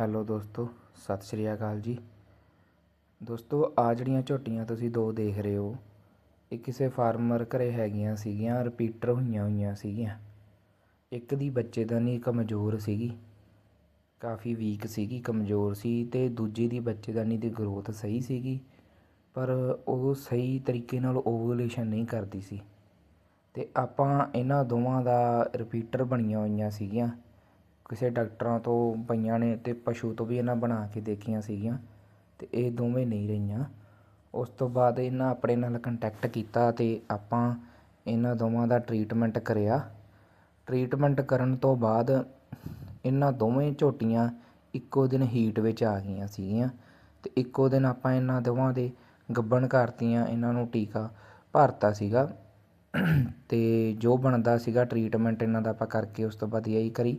Hello ਦੋਸਤੋ, ਸਤਿ ਸ਼੍ਰੀ ਅਕਾਲ ਜੀ। ਦੋਸਤੋ ਆ ਜਿਹੜੀਆਂ ਝੋਟੀਆਂ ਤੁਸੀਂ ਦੋ ਦੇਖ ਰਹੇ ਹੋ, ਇਹ ਕਿਸੇ ਫਾਰਮਰ ਘਰੇ ਹੈਗੀਆਂ ਸੀਗੀਆਂ, ਰਿਪੀਟਰ ਹੋਈਆਂ ਹੋਈਆਂ ਸੀਗੀਆਂ। ਇੱਕ ਦੀ ਬੱਚੇਦਾਨੀ ਕਮਜ਼ੋਰ ਸੀਗੀ। ਕਾਫੀ ਵੀਕ ਸੀਗੀ, ਕਮਜ਼ੋਰ ਸੀ ਤੇ ਦੂਜੀ ਦੀ ਬੱਚੇਦਾਨੀ ਦੀ ਗਰੋਥ ਸਹੀ ਸੀਗੀ, ਪਰ ਉਹ ਸਹੀ ਤਰੀਕੇ ਨਾਲ ਓਵੂਲੇਸ਼ਨ ਨਹੀਂ ਕਰਦੀ ਸੀ। ਤੇ ਆਪਾਂ ਇਹਨਾਂ ਦੋਵਾਂ ਦਾ ਰਿਪੀਟਰ ਬਣੀਆਂ ਹੋਈਆਂ ਸੀਗੀਆਂ। ਕਿਸੇ ਡਾਕਟਰਾਂ ਤੋਂ ਪਈਆਂ ਨੇ ਅਤੇ ਪਸ਼ੂ ਤੋਂ ਵੀ ਇਹਨਾਂ ਬਣਾ ਕੇ ਦੇਖੀਆਂ ਸੀਗੀਆਂ ਅਤੇ ਇਹ ਦੋਵੇਂ ਨਹੀਂ ਰਹੀਆਂ। ਉਸ ਤੋਂ ਬਾਅਦ ਇਹਨਾਂ ਆਪਣੇ ਨਾਲ ਕੰਟੈਕਟ ਕੀਤਾ ਅਤੇ ਆਪਾਂ ਇਹਨਾਂ ਦੋਵਾਂ ਦਾ ਟਰੀਟਮੈਂਟ ਕਰਿਆ। ਟਰੀਟਮੈਂਟ ਕਰਨ ਤੋਂ ਬਾਅਦ ਇਹਨਾਂ ਦੋਵੇਂ ਝੋਟੀਆਂ ਇੱਕੋ ਦਿਨ ਹੀਟ ਵਿੱਚ ਆ ਗਈਆਂ ਸੀਗੀਆਂ ਅਤੇ ਇੱਕੋ ਦਿਨ ਆਪਾਂ ਇਹਨਾਂ ਦੋਵਾਂ ਦੇ ਗੱਬਣ ਕਰਤੀਆਂ, ਇਹਨਾਂ ਨੂੰ ਟੀਕਾ ਭਰਤਾ ਸੀਗਾ। ਅਤੇ ਜੋ ਬਣਦਾ ਸੀਗਾ ਟਰੀਟਮੈਂਟ ਇਹਨਾਂ ਦਾ ਆਪਾਂ ਕਰਕੇ ਉਸ ਤੋਂ ਬਾਅਦ ਇਹੀ ਕਰੀ।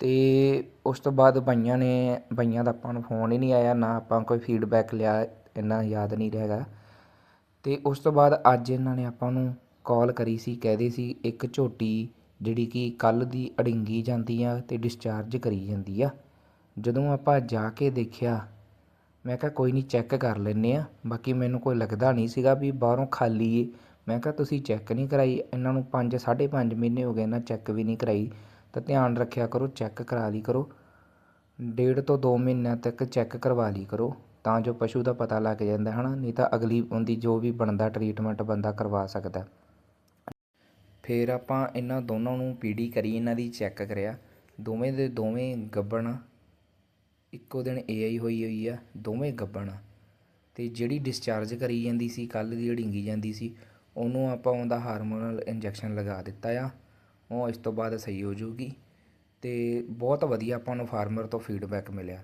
ਅਤੇ ਉਸ ਤੋਂ ਬਾਅਦ ਬਾਈਆਂ ਨੇ, ਬਾਈਆਂ ਦਾ ਆਪਾਂ ਨੂੰ ਫੋਨ ਹੀ ਨਹੀਂ ਆਇਆ, ਨਾ ਆਪਾਂ ਕੋਈ ਫੀਡਬੈਕ ਲਿਆ, ਇੰਨਾ ਯਾਦ ਨਹੀਂ ਰਹੇਗਾ ਅਤੇ ਉਸ ਤੋਂ ਬਾਅਦ ਅੱਜ ਇਹਨਾਂ ਨੇ ਆਪਾਂ ਨੂੰ ਕਾਲ ਕਰੀ ਸੀ ਕਹਦੇ ਸੀ, ਇੱਕ ਝੋਟੀ ਜਿਹੜੀ ਕਿ ਕੱਲ੍ਹ ਦੀ ਅੜਿੰਗੀ ਜਾਂਦੀ ਆ ਅਤੇ ਡਿਸਚਾਰਜ ਕਰੀ ਜਾਂਦੀ ਆ। ਜਦੋਂ ਆਪਾਂ ਜਾ ਕੇ ਦੇਖਿਆ, ਮੈਂ ਕਿਹਾ ਕੋਈ ਨਹੀਂ ਚੈੱਕ ਕਰ ਲੈਂਦੇ ਆ, ਬਾਕੀ ਮੈਨੂੰ ਕੋਈ ਲੱਗਦਾ ਨਹੀਂ ਸੀਗਾ ਵੀ ਬਾਹਰੋਂ ਖਾਲੀ ਏ। ਮੈਂ ਕਿਹਾ ਤੁਸੀਂ ਚੈੱਕ ਨਹੀਂ ਕਰਾਈ, ਇਹਨਾਂ ਨੂੰ 5 5.5 ਮਹੀਨੇ ਹੋ ਗਏ ਇਹਨਾਂ ਚੈੱਕ ਵੀ ਨਹੀਂ ਕਰਾਈ। ਤਾਂ ਧਿਆਨ ਰੱਖਿਆ ਕਰੋ ਚੈੱਕ ਕਰਾ ਲਈ ਕਰੋ। ਡੇਢ ਤੋਂ 2 ਮਹੀਨਿਆਂ ਤੱਕ ਚੈੱਕ ਕਰਵਾ ਲਈ ਕਰੋ, ਤਾਂ ਜੋ ਪਸ਼ੂ ਦਾ ਪਤਾ ਲੱਗ ਜਾਂਦਾ ਹੈ ਨਾ ਨਹੀਂ ਤਾਂ ਅਗਲੀ ਉਹਦੀ ਜੋ ਵੀ ਬਣਦਾ ਟਰੀਟਮੈਂਟ ਬੰਦਾ ਕਰਵਾ ਸਕਦਾ। ਫਿਰ ਆਪਾਂ ਇਹਨਾਂ ਦੋਨਾਂ ਨੂੰ ਪੀੜੀ ਕਰੀ, ਇਹਨਾਂ ਦੀ ਚੈੱਕ ਕਰਿਆ। ਦੋਵੇਂ ਦੇ ਦੋਵੇਂ ਗੱਬਣ, ਇੱਕੋ ਦਿਨ ਏਆਈ ਹੋਈ ਹੋਈ ਆ, ਦੋਵੇਂ ਗੱਬਣ। ਆ ਤੇ ਜਿਹੜੀ ਡਿਸਚਾਰਜ ਕਰੀ ਜਾਂਦੀ ਸੀ ਕੱਲ ਦੀ ਢਿੰਗੀ ਜਾਂਦੀ ਸੀ, ਉਹਨੂੰ ਆਪਾਂ ਉਹਦਾ ਹਾਰਮੋਨਲ ਇੰਜੈਕਸ਼ਨ ਲਗਾ ਦਿੱਤਾ ਆ। ਉਹ ਇਸ ਤੋਂ ਬਾਅਦ ਸਹੀ ਹੋ ਜਾਊਗੀ ਤੇ ਬਹੁਤ ਵਧੀਆ ਆਪਾਂ ਨੂੰ ਫਾਰਮਰ ਤੋਂ ਫੀਡਬੈਕ ਮਿਲਿਆ।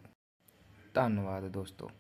ਧੰਨਵਾਦ ਦੋਸਤੋ।